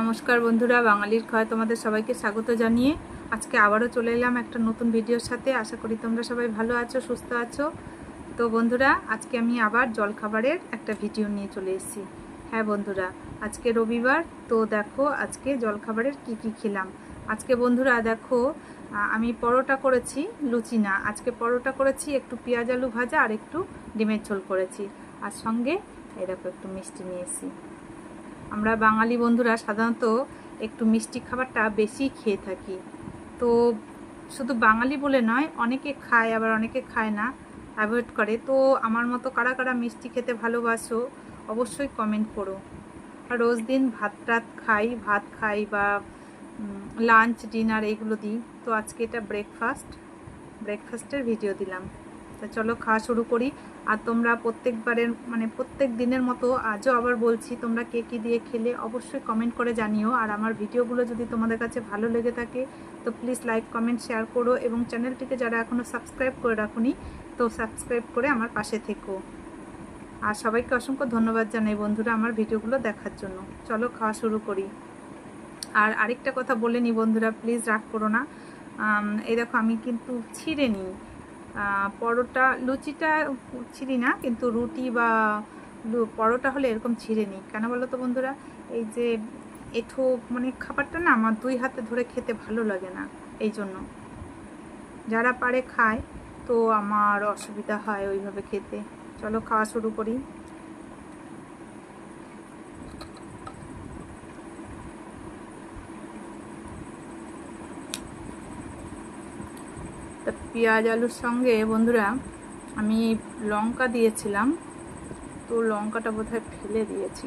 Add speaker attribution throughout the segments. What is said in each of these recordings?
Speaker 1: নমস্কার বন্ধুরা, বাঙালির খাওয়া তোমাদের সবাইকে স্বাগত জানিয়ে আজকে আবারও চলে এলাম একটা নতুন ভিডিওর সাথে। আশা করি তোমরা সবাই ভালো আছো, সুস্থ আছো। তো বন্ধুরা, আজকে আমি আবার জলখাবারের একটা ভিডিও নিয়ে চলে এসেছি। হ্যাঁ বন্ধুরা, আজকে রবিবার, তো দেখো আজকে জলখাবারের কি কি খেলাম। আজকে বন্ধুরা, দেখো আমি পরোটা করেছি, লুচি না। আজকে পরোটা করেছি, একটু পেঁয়াজ আলু ভাজা আর একটু ডিমের ঝোল করেছি। আর সঙ্গে দেখো একটু মিষ্টি নিয়েছি আমরা বাঙালি বন্ধুরা সাধারণত একটু মিষ্টি খাবারটা বেশি খেয়ে থাকি। তো শুধু বাঙালি বলে নয়, অনেকে খায়, আবার অনেকে খায় না অ্যাভয়েড করে। তো আমার মতো কারা কারা মিষ্টি খেতে ভালোবাসো, অবশ্যই কমেন্ট করো। রোজ দিন ভাত টাত খাই, ভাত খাই বা লাঞ্চ ডিনার এইগুলো দিই। তো আজকে এটা ব্রেকফাস্ট ব্রেকফাস্টের ভিডিও দিলাম। তা চলো খাওয়া শুরু করি। আর তোমরা প্রত্যেকবারের মানে প্রত্যেক দিনের মতো আজও আবার বলছি, তোমরা কে কী দিয়ে খেলে অবশ্যই কমেন্ট করে জানিও। আর আমার ভিডিওগুলো যদি তোমাদের কাছে ভালো লেগে থাকে, তো প্লিজ লাইক কমেন্ট শেয়ার করো এবং চ্যানেলটিকে যারা এখনও সাবস্ক্রাইব করে রাখুনি, তো সাবস্ক্রাইব করে আমার পাশে থেকো। আর সবাইকে অসংখ্য ধন্যবাদ জানাই বন্ধুরা আমার ভিডিওগুলো দেখার জন্য। চলো খাওয়া শুরু করি। আর আরেকটা কথা বলে নি বন্ধুরা প্লিজ রাগ করো না। এই দেখো আমি কিন্তু ছিঁড়ে নিই। পরোটা লুচিটা ছিঁড়ি না, কিন্তু রুটি বা পরোটা হলে এরকম ছিঁড়ে নিই কেন বলো তো বন্ধুরা? এই যে এঠো মানে খাবারটা না আমার দুই হাতে ধরে খেতে ভালো লাগে না এই জন্য। যারা পারে খায়, তো আমার অসুবিধা হয় ওইভাবে খেতে। চলো খাওয়া শুরু করি তা পেঁয়াজ আলুর সঙ্গে বন্ধুরা আমি লঙ্কা দিয়েছিলাম। তো লঙ্কাটা বোধহয় ফেলে দিয়েছি।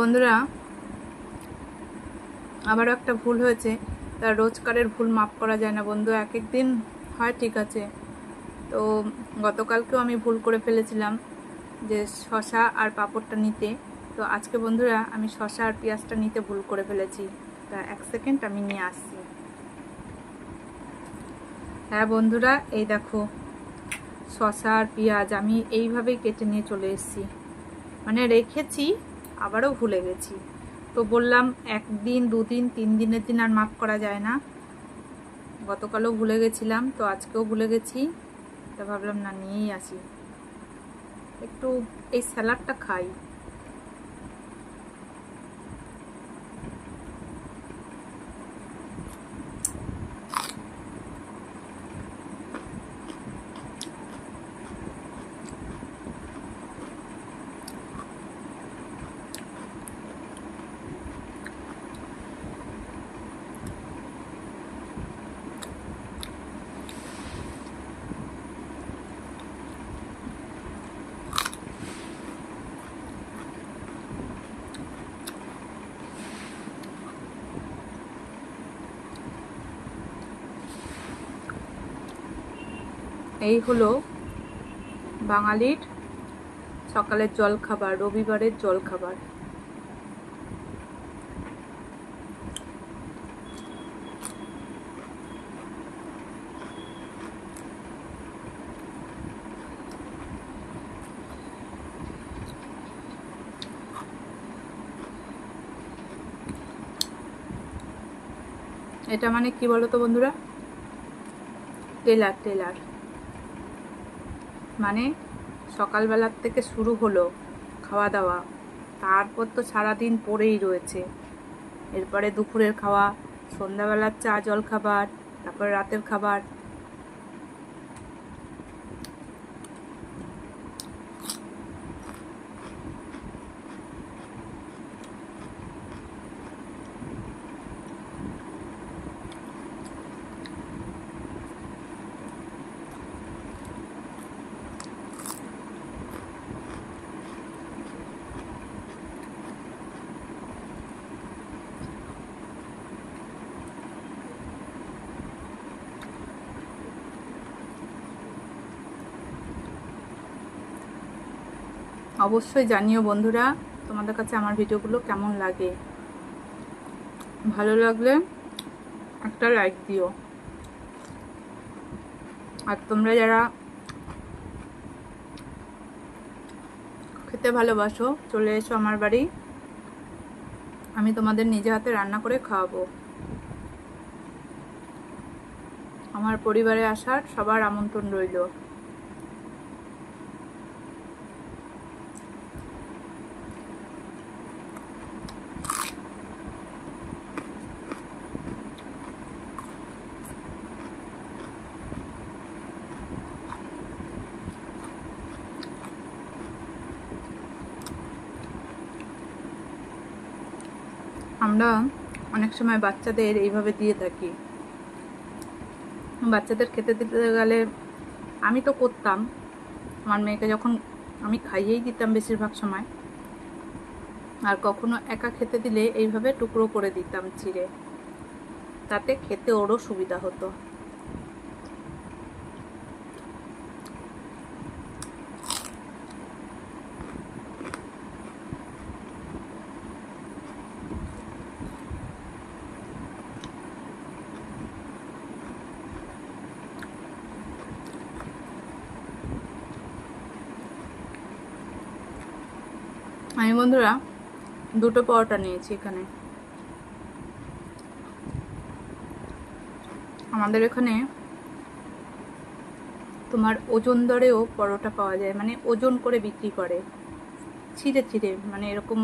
Speaker 1: বন্ধুরা, আবারও একটা ভুল হয়েছে। তার রোজকারের ভুল মাফ করা যায় না বন্ধু এক এক দিন হয় ঠিক আছে। তো গতকালকেও আমি ভুল করে ফেলেছিলাম যে শশা আর পাঁপড়টা নিতে। তো আজকে বন্ধুরা, আমি শশা আর পেঁয়াজটা নিতে ভুল করে ফেলেছি। তা এক সেকেন্ড আমি নিয়ে আসছি। হ্যাঁ বন্ধুরা, এই দেখো শশা আর পেঁয়াজ আমি এইভাবেই কেটে নিয়ে চলে এসেছি। মানে রেখেছি আবারও ভুলে গেছি। তো বললাম, একদিন, দুদিন, তিন দিনের দিন আর মাফ করা যায় না। গতকালও ভুলে গেছিলাম, তো আজকেও ভুলে গেছি। তা ভাবলাম, না, নিয়েই আসি। একটু এই স্যালাডটা খাই। এই হলো বাঙালির সকালের জলখাবার, রবিবারের জলখাবার। এটা মানে কি বলো তো বন্ধুরা? টেলার টেলার মানে সকালবেলার থেকে শুরু হলো খাওয়া দাওয়া তারপর তো সারাদিন পরেই রয়েছে। এরপরে দুপুরের খাওয়া, সন্ধ্যাবেলার চা জল খাবার তারপরে রাতের খাবার অবশ্যই জানিও বন্ধুরা, তোমাদের কাছে আমার ভিডিওগুলো কেমন লাগে? ভালো লাগলে একটা লাইক দিও। আর তোমরা যারা খেতে ভালোবাসো, চলে এসো আমার বাড়ি। আমি তোমাদের নিজে হাতে রান্না করে খাওয়াবো। আমার পরিবারে আসার সবার আমন্ত্রণ রইল। আমরা অনেক সময় বাচ্চাদের এইভাবে দিয়ে থাকি। বাচ্চাদের খেতে দিতে গেলে আমি তো করতাম। আমার মেয়েকে যখন আমি খাইয়েই দিতাম বেশিরভাগ সময়। আর কখনো একা খেতে দিলে এইভাবে টুকরো করে দিতাম চিড়ে তাতে খেতে ওরও সুবিধা হতো। আমি বন্ধুরা দুটো পরোটা নিয়েছি এখানে। আমাদের এখানে তোমার ওজন দরেও পরোটা পাওয়া যায় মানে ওজন করে বিক্রি করে। ছিঁড়ে ছিঁড়ে মানে এরকম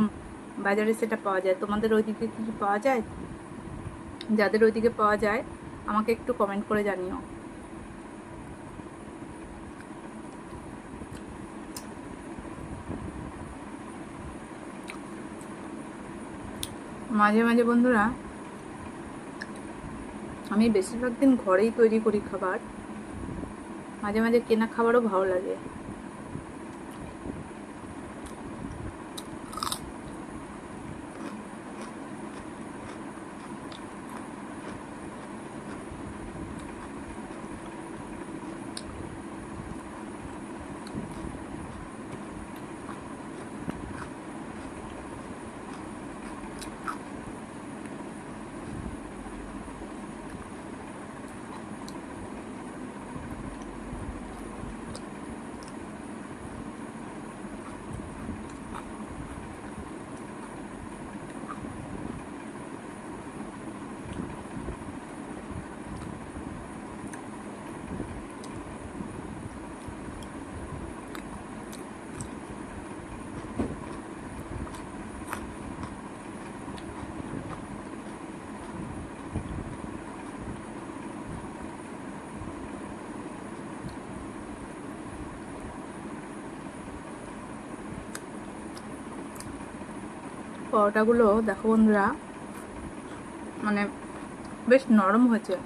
Speaker 1: বাজারে সেটা পাওয়া যায়। তোমাদের ওইদিকে কি পাওয়া যায়? যাদের ওইদিকে পাওয়া যায়, আমাকে একটু কমেন্ট করে জানিও। মাঝে মাঝে বন্ধুরা, আমি বেশিরভাগ দিন ঘরেই তৈরি করি খাবার। মাঝে মাঝে কেনা খাবারও ভালো লাগে। পরোটাগুলো দেখো বন্ধুরা মানে বেশ নরম হয়েছে।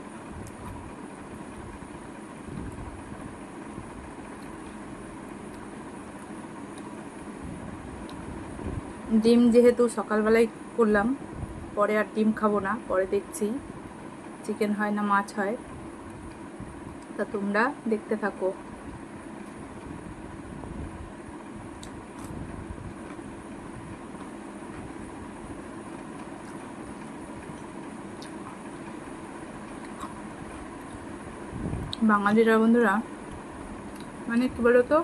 Speaker 1: ডিম যেহেতু সকালবেলায় করলাম, পরে আর ডিম খাব না, পরে দেখছি। চিকেন হয় না, মাছ হয়। তা তোমরা দেখতে থাকো। বাঙালিরা বন্ধুরা মানে কী বলতো?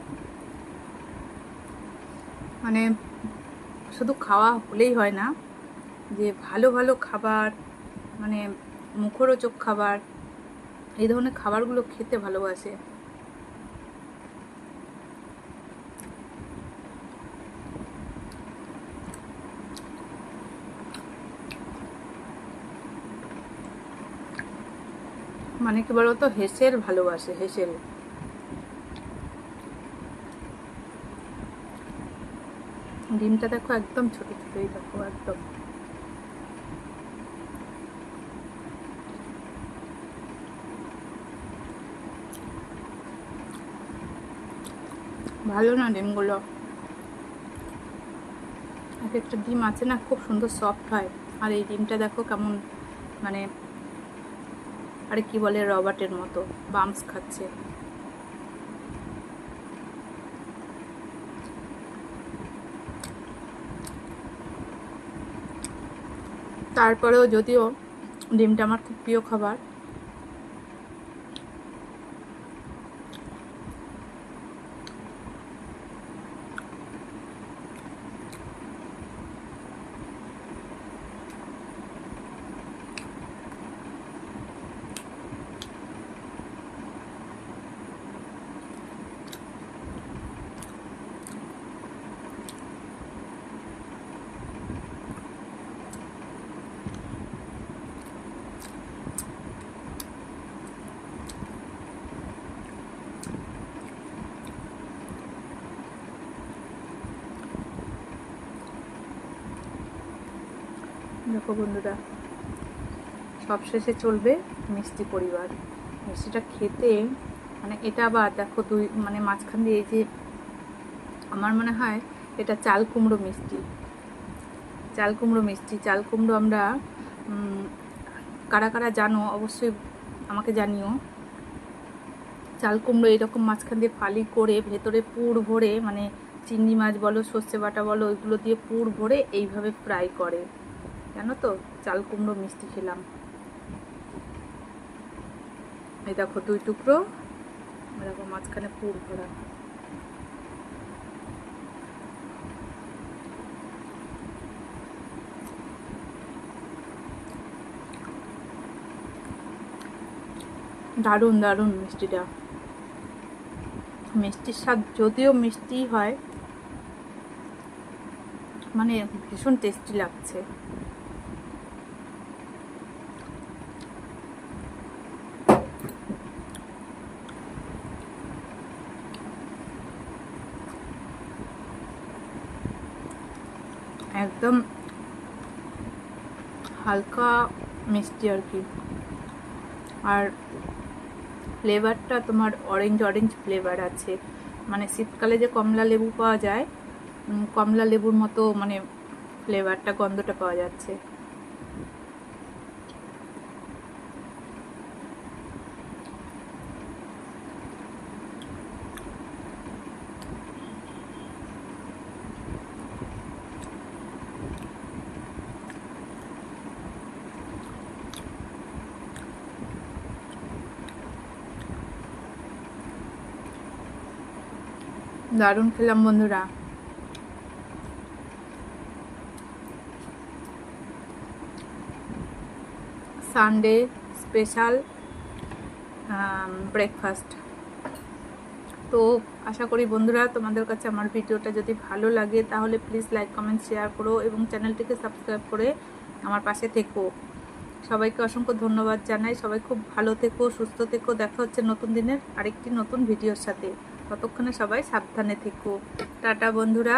Speaker 1: মানে শুধু খাওয়া হলেই হয় না, যে ভালো ভালো খাবার মানে মুখরোচক খাবার, এই ধরনের খাবারগুলো খেতে ভালোবাসে। মানে কি বলতো? হেসেল ভালোবাসে হেসেল ডিমটা দেখো একদম ছোট ছোটই দেখো একদম। ভালো না ডিমগুলো? এক একটা ডিম আছে না, খুব সুন্দর সফট হয়। আর এই ডিমটা দেখো কেমন মানে আর কি বলে রবার্টের মতো বামস খাচ্ছে। তারপরেও যদিও ডিমটা আমার খুব প্রিয় খাবার দেখো বন্ধুরা, সবশেষে চলবে মিষ্টি পরিবার। মিষ্টিটা খেতে মানে এটা আবার দেখো দুই মানে মাঝখান দিয়ে এই যে আমার মনে হয় এটা চাল কুমড়ো মিষ্টি। চাল কুমড়ো মিষ্টি, চাল কুমড়ো আমরা কারা কারা জানো অবশ্যই আমাকে জানিও। চাল কুমড়ো এরকম মাঝখান দিয়ে ফালি করে ভেতরে পুর ভরে মানে চিংড়ি মাছ বলো, সর্ষে বাটা বলো, ওইগুলো দিয়ে পুর ভরে এইভাবে ফ্রাই করে। জানো তো? চাল কুমড়ো মিষ্টি খেলাম। এই দেখো দুই টুকরো দেখো মাঝখানে পুর ভরা। দারুণ দারুণ মিষ্টিটা। মিষ্টির স্বাদ যদিও মিষ্টি হয় মানে ভীষণ টেস্টি লাগছে। একদম হালকা মিষ্টি আর কি। আর ফ্লেভারটা তোমার অরেঞ্জ অরেঞ্জ ফ্লেভার আছে। মানে শীতকালে যে কমলা লেবু পাওয়া যায় কমলা লেবুর মতো মানে ফ্লেভারটা গন্ধটা পাওয়া যাচ্ছে। দারুণ খেলাম, বন্ধুরা। সানডে স্পেশাল ব্রেকফাস্ট তো আশা করি বন্ধুরা, তোমাদের কাছে আমার ভিডিওটা যদি ভালো লাগে, তাহলে প্লিজ লাইক কমেন্ট শেয়ার করো এবং চ্যানেলটিকে সাবস্ক্রাইব করে আমার পাশে থেকো। সবাইকে অসংখ্য ধন্যবাদ জানাই। সবাই খুব ভালো থেকো, সুস্থ থেকো। দেখা হচ্ছে নতুন দিনের আরেকটি নতুন ভিডিওর সাথে। ততক্ষণে সবাই সাবধানে থেকো। টাটা বন্ধুরা।